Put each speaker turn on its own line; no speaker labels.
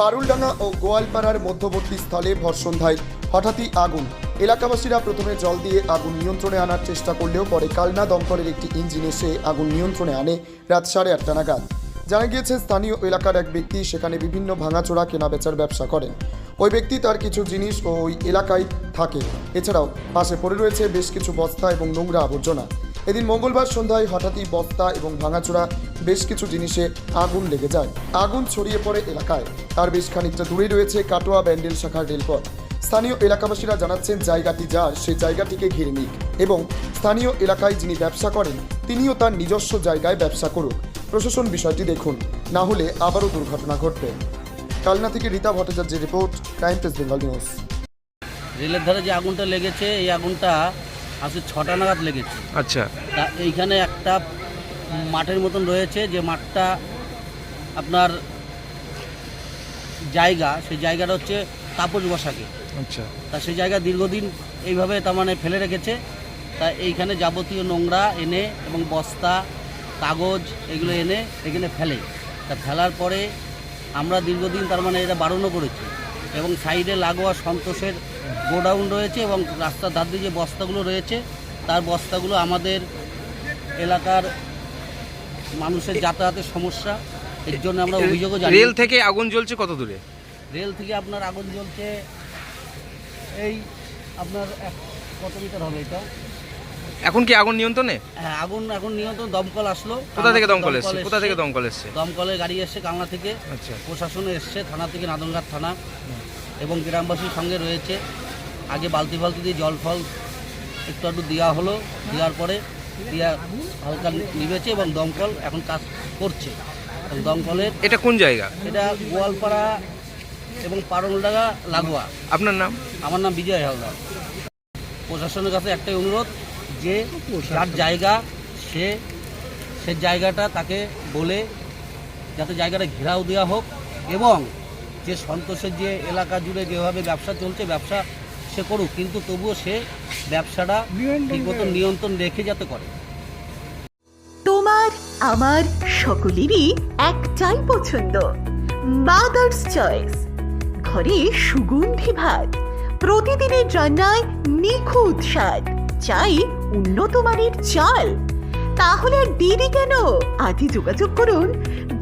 পারুলডাঙ্গা ও গোয়ালপাড়ার মধ্যবর্তী স্থলে ভরসন্ধ্যায় হঠাৎই আগুন। এলাকাবাসীরা প্রথমে জল দিয়ে আগুন নিয়ন্ত্রণে আনার চেষ্টা করলেও পরে কালনা দমকলের একটি ইঞ্জিন এসে আগুন নিয়ন্ত্রণে আনে রাত সাড়ে আটটা নাগাদ। জানা গিয়েছে, স্থানীয় এলাকার এক ব্যক্তি সেখানে বিভিন্ন ভাঙাচোরা কেনাবেচার ব্যবসা করেন। ওই ব্যক্তি তার কিছু জিনিস ওই এলাকায় থাকে। এছাড়াও পাশে পড়ে রয়েছে বেশ কিছু বস্তা এবং নোংরা আবর্জনা। এদিন মঙ্গলবার সন্ধ্যায় হঠাৎই বস্তা এবং ভাঙাচোরা বেশ কিছু জিনিসে আগুন লেগে যায়। আগুন ছড়িয়ে পড়ে এলাকায়। তার বেশ খানিকটা দূরেই রয়েছে কাটোয়া ব্যান্ডেল শাখার রেলপথ। স্থানীয় এলাকাবাসীরা জানাচ্ছেন, জায়গাটি যার সেই জায়গাটিকে ঘিরে নিক। এবং স্থানীয় এলাকায় যিনি ব্যবসা করেন, তিনিও তার নিজস্ব জায়গায় ব্যবসা করুক। প্রশাসন বিষয়টি দেখুন। না হলে আবারও দুর্ঘটনা ঘটবে। কালনা থেকে রীতা ভট্টাচার্যের report time press, Bengal news.
রেলের ধারে যে আগুনটা লেগেছে, এই আগুনটা আজকে ছটা নাগাদ লেগেছে।
আচ্ছা।
তা এইখানে একটা মাঠের মতন রয়েছে যে মাঠটা আপনার জায়গা সেই জায়গাটা হচ্ছে তাপস বসাকে।
আচ্ছা।
তা সেই জায়গা দীর্ঘদিন এইভাবে তার মানে ফেলে রেখেছে। তা এইখানে যাবতীয় নোংরা এনে এবং বস্তা কাগজ এগুলো এনে এখানে ফেলে। তা ফেলার পরে আমরা দীর্ঘদিন তার মানে এটা বারণও করেছি। এবং সাইডে লাগোয়া সন্তোষের গোডাউন রয়েছে এবং রাস্তার ধার দিয়ে যে বস্তাগুলো রয়েছে তার বস্তাগুলো আমাদের এলাকার মানুষের যাতায়াতের সমস্যা এর জন্য আমরা অভিযোগও জানি।
রেল থেকে আগুন জ্বলছে কত দূরে?
রেল থেকে আপনার আগুন জ্বলছে এই আপনার কত মিটার হবে এটা।
এখন কি আগুন নিয়ন্ত্রণে?
হ্যাঁ আগুন এখন নিয়ন্ত্রণ দমকল আসলো।
কোথা থেকে দমকল এসছে? কোথা থেকে দমকল এসছে?
দমকলের গাড়ি এসছে কালনা থেকে।
আচ্ছা।
প্রশাসনে এসছে থানা থেকে নাদনঘাট থানা। এবং গ্রামবাসীর সঙ্গে রয়েছে। আগে বালতি ফালতি দিয়ে জল ফল একটু একটু দেওয়া হলো। দেওয়ার পরে দিয়া হালকা নিবেছে এবং দমকল এখন কাজ করছে। দমকলের
এটা কোন জায়গা?
এটা গোয়ালপাড়া এবং পারলডাঙ্গা লাগোয়া।
আপনার নাম?
আমার নাম বিজয় হালদার। প্রশাসনের কাছে একটাই অনুরোধ যে যার জায়গা সে সে জায়গাটা তাকে বলে যাতে জায়গাটা ঘেরাও দেওয়া হোক এবং যে সন্তোষের যে এলাকা জুড়ে যেভাবে ব্যবসা চলছে ব্যবসা সে করুক কিন্তু তবুও সে ব্যবসাটা ঠিকমতো নিয়ন্ত্রণ রেখে যাতে করে।
তোমার আমার সকলেরই একটাই পছন্দ মাদার্স চয়েস ঘরে সুগন্ধি ভাত প্রতিদিনের রান্নায় নিখুঁত স্বাদ চাই উন্নত মানের চাল। তাহলে আর দেরি কেন? আজই যোগাযোগ করুন